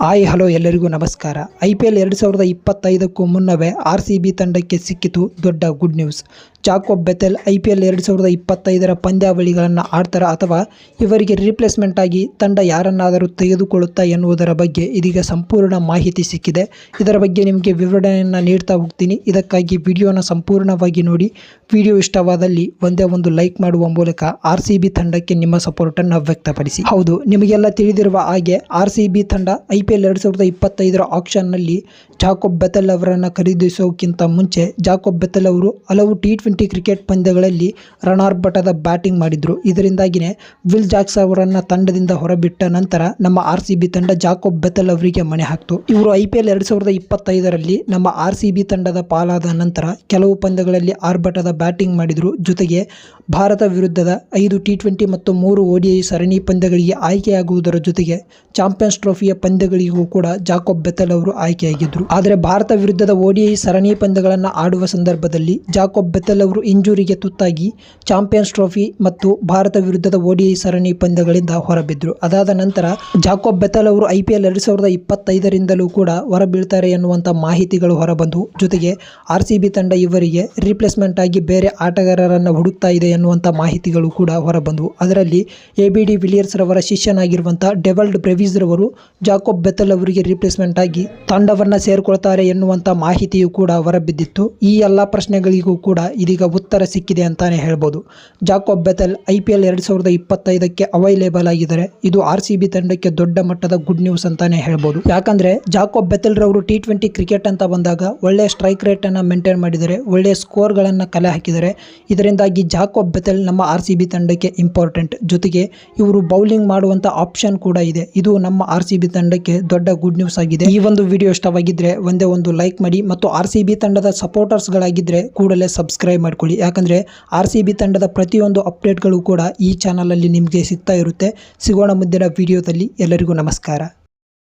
Hi, hello ಎಲ್ಲರಿಗೂ ನಮಸ್ಕಾರ. I P L ಎರಡು ಸಾವಿರದ ಇಪ್ಪತ್ತೈದಕ್ಕೂ ಮುನ್ನವೇ ಆರ್ ಸಿ ಬಿ ತಂಡಕ್ಕೆ ಸಿಕ್ಕಿತು ದೊಡ್ಡ good news. Jacob Bethell I P L ಎರಡು ಸಾವಿರದ ಇಪ್ಪತ್ತೈದರ ಪಂದ್ಯಾವಳಿಗಳನ್ನು ಆಡ್ತಾರಾ ಅಥವಾ ಇವರಿಗೆ ರೀಪ್ಲೇಸ್ಮೆಂಟ್ ಆಗಿ ತಂಡ ಯಾರನ್ನಾದರೂ ತೆಗೆದುಕೊಳ್ಳುತ್ತಾ ಎನ್ನುವುದರ ಬಗ್ಗೆ ಇದೀಗ ಸಂಪೂರ್ಣ ಮಾಹಿತಿ ಸಿಕ್ಕಿದೆ. ಇದರ ಬಗ್ಗೆ ನಿಮಗೆ ವಿವರಣೆಯನ್ನು ನೀಡ್ತಾ ಹೋಗ್ತೀನಿ. ಇದಕ್ಕಾಗಿ ವಿಡಿಯೋನ ಸಂಪೂರ್ಣವಾಗಿ ನೋಡಿ. ವಿಡಿಯೋ ಇಷ್ಟವಾದಲ್ಲಿ ಒಂದೇ ಒಂದು ಲೈಕ್ ಮಾಡುವ ಮೂಲಕ ಆರ್ ತಂಡಕ್ಕೆ ನಿಮ್ಮ ಸಪೋರ್ಟನ್ನು ವ್ಯಕ್ತಪಡಿಸಿ. ಹೌದು, ನಿಮಗೆಲ್ಲ ತಿಳಿದಿರುವ ಹಾಗೆ ಆರ್ ತಂಡ ಐ ಪಿ ಎಲ್ ಎರಡು ಸಾವಿರದ ಇಪ್ಪತ್ತೈದರ ಆಕ್ಷನ್ನಲ್ಲಿ ಜಾಕೋಬ್ ಬೆತೆಲ್ ಅವರನ್ನು ಖರೀದಿಸೋಕ್ಕಿಂತ ಮುಂಚೆ ಜಾಕೋಬ್ ಬೆತೆಲ್ ಅವರು ಹಲವು ಟಿ ಕ್ರಿಕೆಟ್ ಪಂದ್ಯಗಳಲ್ಲಿ ರಣಾರ್ಭಟದ ಬ್ಯಾಟಿಂಗ್ ಮಾಡಿದ್ರು. ಇದರಿಂದಾಗಿನೇ ವಿಲ್ ಜಾಕ್ಸ್ ಅವರನ್ನು ತಂಡದಿಂದ ಹೊರಬಿಟ್ಟ ನಂತರ ನಮ್ಮ ಆರ್ ಸಿ ಬಿ ತಂಡ ಜಾಕೋಬ್ ಬೆತಲ್ ಅವರಿಗೆ ಮಣೆ ಹಾಕ್ತು. ಇವರು ಐ ಪಿ ಎಲ್ ಎರಡು ಸಾವಿರದ ಇಪ್ಪತ್ತೈದರಲ್ಲಿ ನಮ್ಮ ಆರ್ ಸಿ ಬಿ ತಂಡದ ಪಾಲಾದ ನಂತರ ಕೆಲವು ಪಂದ್ಯಗಳಲ್ಲಿ ಆರ್ಭಟದ ಬ್ಯಾಟಿಂಗ್ ಮಾಡಿದ್ರು. ಜೊತೆಗೆ ಭಾರತ ವಿರುದ್ಧದ ಐದು ಟಿ ಟ್ವೆಂಟಿ ಮತ್ತು ಮೂರು ಓಡಿಐ ಸರಣಿ ಪಂದ್ಯಗಳಿಗೆ ಆಯ್ಕೆಯಾಗುವುದರ ಜೊತೆಗೆ ಚಾಂಪಿಯನ್ಸ್ ಟ್ರೋಫಿಯ ಪಂದ್ಯಗಳಿಗೂ ಕೂಡ ಜಾಕೋಬ್ ಬೆತಲ್ ಅವರು ಆಯ್ಕೆಯಾಗಿದ್ದರು ಆದರೆ ಭಾರತ ವಿರುದ್ಧದ ಓಡಿಐ ಸರಣಿ ಪಂದ್ಯಗಳನ್ನು ಆಡುವ ಸಂದರ್ಭದಲ್ಲಿ ಜಾಕೋಬ್ ಬೆತೆಲ್ ಅವರು ಇಂಜುರಿಗೆ ತುತ್ತಾಗಿ ಚಾಂಪಿಯನ್ಸ್ ಟ್ರೋಫಿ ಮತ್ತು ಭಾರತ ವಿರುದ್ಧದ ಓಡಿಐ ಸರಣಿ ಪಂದ್ಯಗಳಿಂದ ಹೊರಬಿದ್ದರು. ಅದಾದ ನಂತರ ಜಾಕೋಬ್ ಬೆತಲ್ ಅವರು ಐ ಪಿ ಎಲ್ ಎರಡು ಸಾವಿರದ ಇಪ್ಪತ್ತೈದರಿಂದಲೂ ಕೂಡ ಹೊರಬೀಳ್ತಾರೆ ಎನ್ನುವಂಥ ಮಾಹಿತಿಗಳು ಹೊರಬಂದವು ಜೊತೆಗೆ ಆರ್ ಸಿ ಬಿ ತಂಡ ಇವರಿಗೆ ರಿಪ್ಲೇಸ್ಮೆಂಟ್ ಆಗಿ ಬೇರೆ ಆಟಗಾರರನ್ನು ಹುಡುಕ್ತಾ ಇದೆ ಎನ್ನುವಂಥ ಮಾಹಿತಿಗಳು ಕೂಡ ಹೊರಬಂದವು ಅದರಲ್ಲಿ ಎ ಬಿ ಡಿ ವಿಲಿಯರ್ಸ್ ರವರ ಶಿಷ್ಯನಾಗಿರುವಂಥ ಡೆವಲ್ಡ್ ಬ್ರೆವಿಸ್ ರವರು ಜಾಕೋಬ್ ಬೆತಲ್ ಅವರಿಗೆ ರಿಪ್ಲೇಸ್ಮೆಂಟ್ ಆಗಿ ತಂಡವನ್ನು ಸೇರಿಕೊಳ್ತಾರೆ ಎನ್ನುವಂಥ ಮಾಹಿತಿಯು ಕೂಡ ಹೊರಬಿದ್ದಿತ್ತು. ಈ ಎಲ್ಲ ಪ್ರಶ್ನೆಗಳಿಗೂ ಕೂಡ ಇದೀಗ ಉತ್ತರ ಸಿಕ್ಕಿದೆ ಅಂತಾನೆ ಹೇಳ್ಬೋದು. Jacob Bethell I P L ಎರಡು ಸಾವಿರದ ಇಪ್ಪತ್ತೈದಕ್ಕೆ ಅವೈಲೇಬಲ್ ಆಗಿದ್ದಾರೆ. ಇದು ಆರ್ ಸಿ ಬಿ ತಂಡಕ್ಕೆ ದೊಡ್ಡ ಮಟ್ಟದ ಗುಡ್ ನ್ಯೂಸ್ ಅಂತಾನೆ ಹೇಳ್ಬೋದು. ಯಾಕಂದ್ರೆ ಜಾಕೋಬ್ ಬೆತಲ್ ರವರು ಟಿ ಟ್ವೆಂಟಿ ಕ್ರಿಕೆಟ್ ಅಂತ ಬಂದಾಗ ಒಳ್ಳೆ ಸ್ಟ್ರೈಕ್ ರೇಟ್ ಅನ್ನ ಮೇಂಟೈನ್ ಮಾಡಿದರೆ ಒಳ್ಳೆ ಸ್ಕೋರ್ ಗಳನ್ನ ಕಲೆ ಹಾಕಿದ್ದಾರೆ. ಇದರಿಂದಾಗಿ ಜಾಕೋಬ್ ಬೆತಲ್ ನಮ್ಮ ಆರ್ ಸಿ ಬಿ ತಂಡಕ್ಕೆ ಇಂಪಾರ್ಟೆಂಟ್. ಜೊತೆಗೆ ಇವರು ಬೌಲಿಂಗ್ ಮಾಡುವಂಥ ಆಪ್ಷನ್ ಕೂಡ ಇದೆ. ಇದು ನಮ್ಮ ಆರ್ ಸಿ ಬಿ ತಂಡಕ್ಕೆ ದೊಡ್ಡ ಗುಡ್ ನ್ಯೂಸ್ ಆಗಿದೆ. ಈ ಒಂದು ವಿಡಿಯೋ ಇಷ್ಟವಾಗಿದ್ದರೆ ಒಂದೇ ಒಂದು ಲೈಕ್ ಮಾಡಿ ಮತ್ತು ಆರ್ ಸಿ ಬಿ ತಂಡದ ಸಪೋರ್ಟರ್ಸ್ಗಳಾಗಿದ್ದರೆ ಕೂಡಲೇ ಸಬ್ಸ್ಕ್ರೈಬ್ ಮಾಡ್ಕೊಳ್ಳಿ. ಯಾಕಂದರೆ ಆರ್ ಸಿ ಬಿ ತಂಡದ ಪ್ರತಿಯೊಂದು ಅಪ್ಡೇಟ್ಗಳು ಕೂಡ ಈ ಚಾನಲಲ್ಲಿ ನಿಮಗೆ ಸಿಗ್ತಾ ಇರುತ್ತೆ. ಸಿಗೋಣ ಮುಂದಿನ ವಿಡಿಯೋದಲ್ಲಿ ಎಲ್ಲರಿಗೂ ನಮಸ್ಕಾರ.